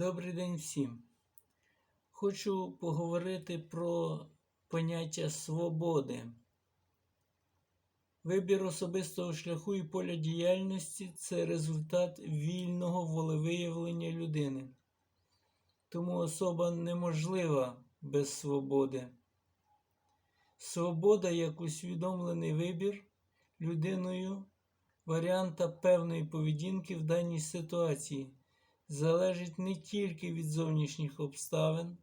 Добрий день всім. Хочу поговорити про поняття свободи. Вибір особистого шляху і поля діяльності це результат вільного волевиявлення людини. Тому особа неможлива без свободи. Свобода як усвідомлений вибір людиною варіанта певної поведінки в даній ситуації залежить не тільки від зовнішніх обставин,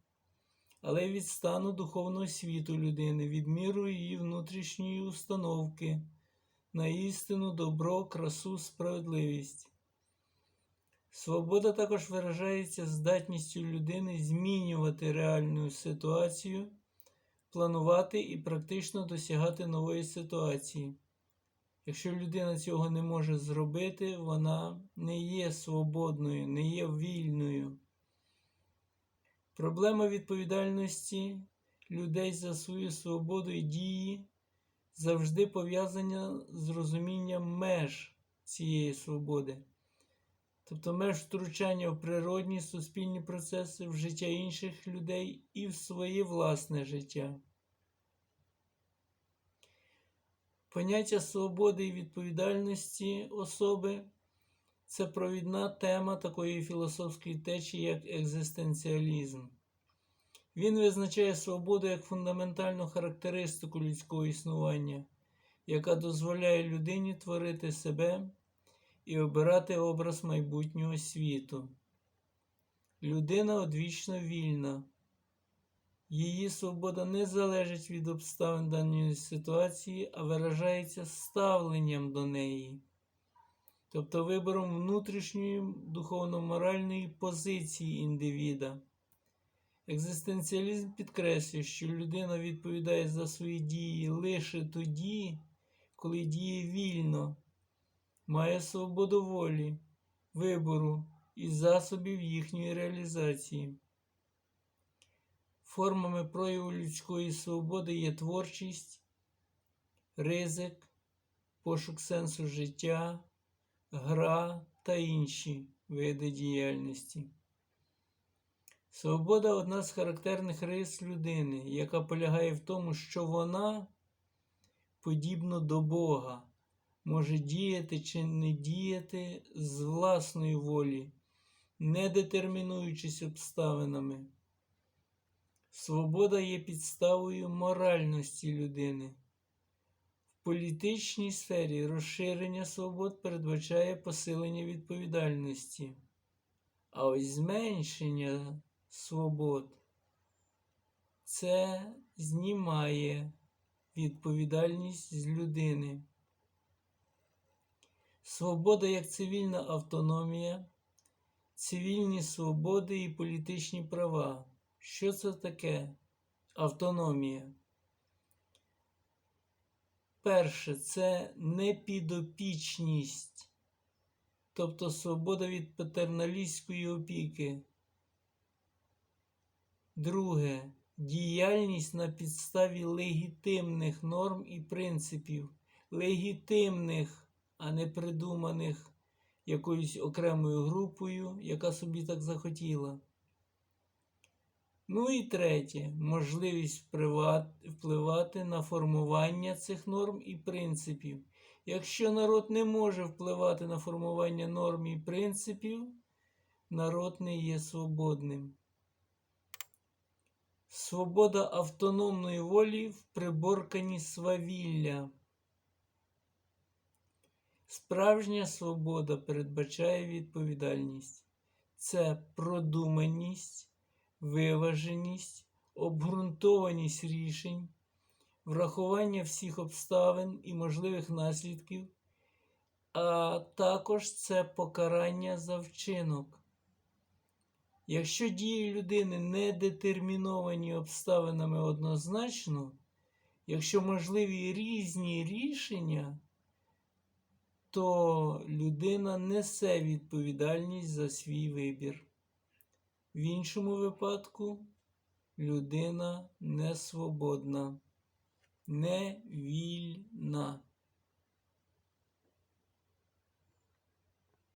але й від стану духовного світу людини, від міру її внутрішньої установки на істину, добро, красу, справедливість. Свобода також виражається здатністю людини змінювати реальну ситуацію, планувати і практично досягати нової ситуації. Якщо людина цього не може зробити, вона не є свободною, не є вільною. Проблема відповідальності людей за свою свободу і дії завжди пов'язана з розумінням меж цієї свободи, тобто меж втручання в природні суспільні процеси в життя інших людей і в своє власне життя. Поняття свободи і відповідальності особи це провідна тема такої філософської течії, як екзистенціалізм. Він визначає свободу як фундаментальну характеристику людського існування, яка дозволяє людині творити себе і обирати образ майбутнього світу. Людина одвічно вільна. Її свобода не залежить від обставин даної ситуації, а виражається ставленням до неї, тобто вибором внутрішньої духовно-моральної позиції індивіда. Екзистенціалізм підкреслює, що людина відповідає за свої дії лише тоді, коли діє вільно, має свободу волі, вибору і засобів їхньої реалізації. Формами прояву людської свободи є творчість, ризик, пошук сенсу життя, гра та інші види діяльності. Свобода одна з характерних рис людини, яка полягає в тому, що вона, подібно до Бога, може діяти чи не діяти з власної волі, не детермінуючись обставинами. Свобода є підставою моральності людини. В політичній сфері розширення свобод передбачає посилення відповідальності, а ось зменшення свобод це знімає відповідальність з людини. Свобода як цивільна автономія, цивільні свободи і політичні права. Що це таке автономія? Перше, це непідопічність, тобто свобода від патерналістської опіки. Друге діяльність на підставі легітимних норм і принципів, легітимних, а не придуманих якоюсь окремою групою, яка собі так захотіла. Ну і третє можливість впливати на формування цих норм і принципів. Якщо народ не може впливати на формування норм і принципів, народ не є свободним. Свобода автономної волі в приборканні свавілля. Справжня свобода передбачає відповідальність. Це продуманість виваженість, обґрунтованість рішень, врахування всіх обставин і можливих наслідків, а також це покарання за вчинок. Якщо дії людини не детерміновані обставинами однозначно, якщо можливі різні рішення, то людина несе відповідальність за свій вибір. В іншому випадку людина не свободна, не вільна.